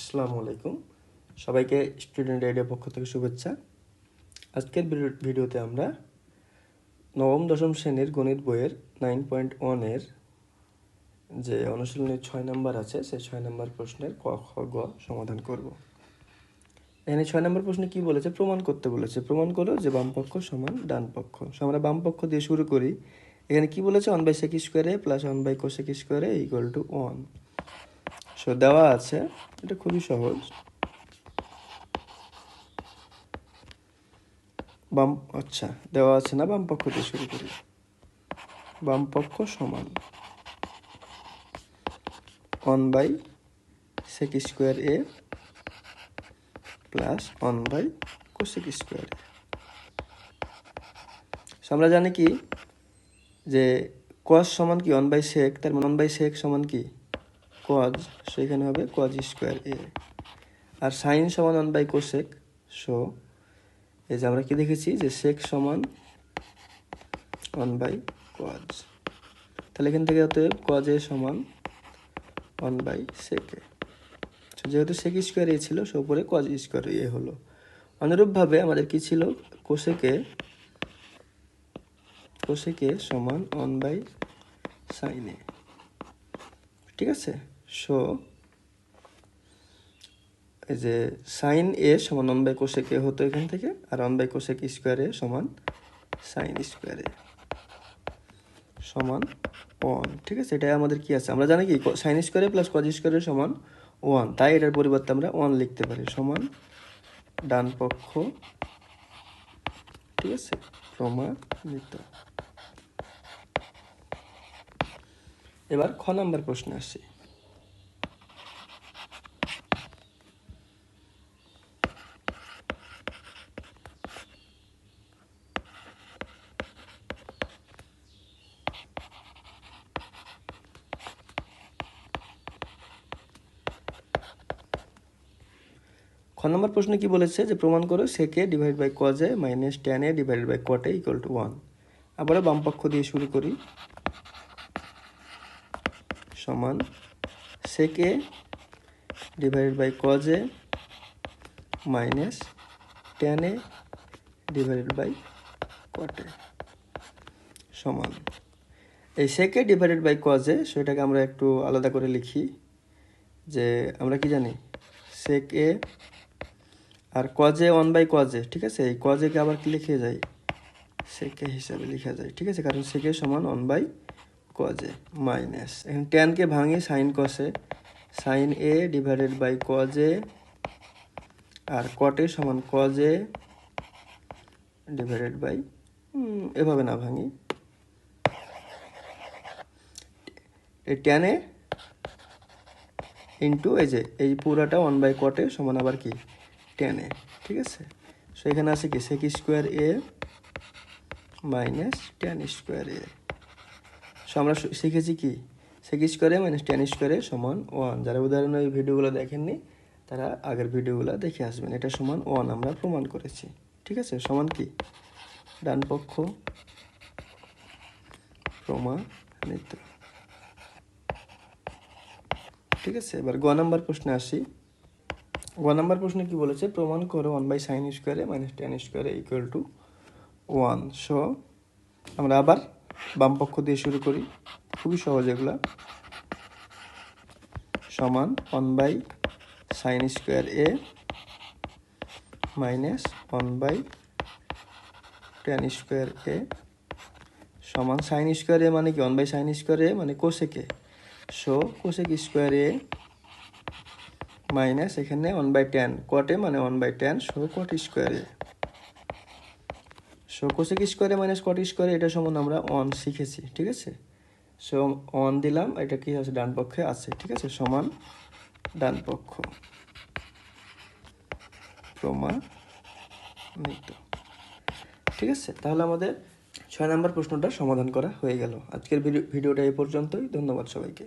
আসসালামু আলাইকুম। সবাইকে স্টুডেন্ট আইডিয়া পক্ষ থেকে শুভেচ্ছা। আজকের ভিডিওতে আমরা নবম দশম শ্রেণির গণিত বইয়ের নাইন পয়েন্ট ওয়ানের যে অনুশীলনের ছয় নম্বর আছে সেই ছয় নম্বর প্রশ্নের ক খ গ সমাধান করব। এখানে ছয় নম্বর প্রশ্নে কি বলেছে? প্রমাণ করতে বলেছে। প্রমাণ করো যে বাম পক্ষ সমান ডান পক্ষ। So, আমরা বাম পক্ষ দিয়ে শুরু করি। এখানে কি বলেছে? One by sec square A plus one by cosec square A equal to one so দেওয়া আছে। এটা খুবই সহজ। বাম আচ্ছা দেওয়া আছে না, বাম পক্ষ দিয়ে শুরু করি। বাম পক্ষ সমান one by sec square A plus one by cosec square আমরা জানি কি যে কস সমান কি ওয়ান বাই সেক তার মানে ওয়ান বাই সেক সমান কি? কজ সেখানে হবে কজ স্কোয়ার এ আর সাইন সমান ওয়ান বাই কোসেক সো এই যে আমরা কি দেখেছি যে সেক সমান ওয়ান বাই কজ তাহলে এখান থেকে অতএব কজ এ সমান ওয়ান বাই সেক So, যেহেতু সেক স্কোয়ার এ ছিল সো উপরে কজ স্কোয়ার এ হলো। অনুরূপভাবে আমাদের কি ছিল? কোসেকে কোসেকে সমান ওয়ান বাই সাইন এ ঠিক আছে? সো এই যে সাইন এ সমান ওয়ান বাই কোসেক এ হতো এখান থেকে, আর ওয়ান বাই কোসেক স্কোয়ারে সমান সাইন স্কোয়ারে সমান ওয়ান ঠিক আছে? এটা আমাদের কি আছে? আমরা জানি কি সাইন স্কোয়ারে প্লাস কজ স্কোয়ারে সমান ওয়ান তাই এটার পরিবর্তে আমরা ওয়ান লিখতে পারি। সমান ডান পক্ষ। ঠিক আছে? প্রমাণিত। এবার খ নাম্বার প্রশ্নে আসি। খ নম্বর প্রশ্নে কি বলেছে যে প্রমাণ করো sec A divide by cos A minus tan A divide by cot A equal to one আবারও বাম পক্ষ দিয়ে শুরু করি। সমান sec A divide by cos A minus tan A divided by cot A সমান এই সেকে ডিভাইডেড বাই কজে সেটাকে আমরা একটু আলাদা করে লিখি যে আমরা কি জানি? সেক এ আর কজে ওয়ান বাই কজে ঠিক আছে? এই কজেকে আবার কি লিখে যায়? সেকে হিসাবে লেখা যায়, ঠিক আছে? কারণ সেকে সমান ওয়ান বাই কজে মাইনাস এখন টেনকে ভাঙি sin cos A sin A divided by cos A আর কটে সমান কজে ডিভাইডেড বাই এভাবে না ভাঙি। এই টেনে ইন্টু এই যে, এই পুরাটা ওয়ান বাই কটে সমান আবার কি? টেনে, ঠিক আছে? সো এখানে আছে কি? Sec square A minus tan square A so আমরা শিখেছি কি? সেক স্কোয়ারে মাইনাস টেন স্কোয়ারে সমান ওয়ান যারা উদাহরণ এই ভিডিওগুলো দেখেননি, তারা আগের ভিডিওগুলো দেখে আসবেন। এটা সমান ওয়ান আমরা প্রমাণ করেছি। ঠিক আছে? সমান কি? ডান পক্ষ প্রমাণিত। ঠিক আছে? এবার গ নাম্বার প্রশ্নে আসি। গ নাম্বার প্রশ্নে কি বলেছে? প্রমাণ করো one by sin square A minus tan square A equal to one so আমরা আবার বাম পক্ষ দিয়ে শুরু করি। খুবই সহজ এগুলা। সমান one by sin square A minus one by tan square A সমান সাইন স্কোয়ার এ মানে কি? One by sin square A মানে cosec A so cosec square A minus এখানে one by tan cot A মানে one by tan so cot square A so cosec square A minus cot square A এটা সমান আমরা one শিখেছি, ঠিক আছে? So one দিলাম, এটা কি আছে? ডান পক্ষে আছে, ঠিক আছে? সমান ডান পক্ষ। প্রমাণিত ঠিক আছে? তাহলে আমাদের ছয় নম্বর প্রশ্নটা সমাধান করা হয়ে গেল। আজকের ভিডিও ভিডিওটা এই পর্যন্তই। ধন্যবাদ সবাইকে।